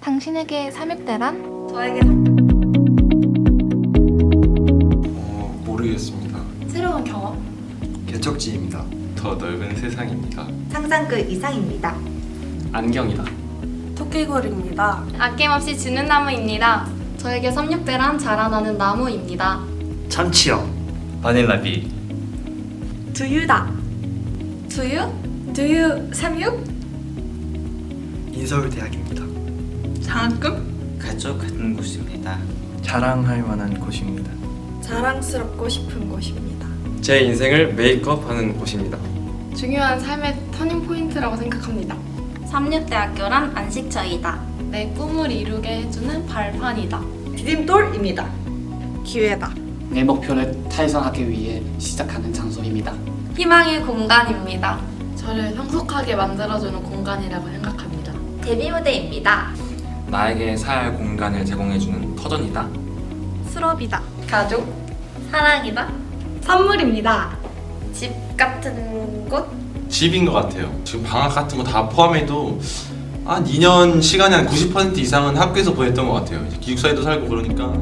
당신에게 삼육대란? 저에게 어, 모르겠습니다. 새로운 경험? 개척지입니다. 더 넓은 세상입니다. 상상 그 이상입니다. 안경이다. 토끼골입니다. 아낌없이 주는 나무입니다. 저에게 삼육대란 자라나는 나무입니다. 참치요. 바닐라비. 두유다. 두유? 두유 삼육? 인서울대학입니다. 장학금? 가족 같은 곳입니다. 자랑할 만한 곳입니다. 자랑스럽고 싶은 곳입니다. 제 인생을 메이크업하는 곳입니다. 중요한 삶의 터닝 포인트라고 생각합니다. 삼육대학교란 안식처이다. 내 꿈을 이루게 해주는 발판이다. 디딤돌입니다. 기회다. 내 목표를 달성하기 위해 시작하는 장소입니다. 희망의 공간입니다. 저를 성숙하게 만들어주는 공간이라고 생각합니다. 데뷔 무대입니다. 나에게 살 공간을 제공해주는 터전이다. 수럽이다. 가족, 사랑이다. 선물입니다. 집 같은 곳. 집인 것 같아요. 지금 방학 같은 거 다 포함해도 한 2년 시간의 한90% 이상은 학교에서 보냈던 것 같아요. 이제 기숙사에도 살고 그러니까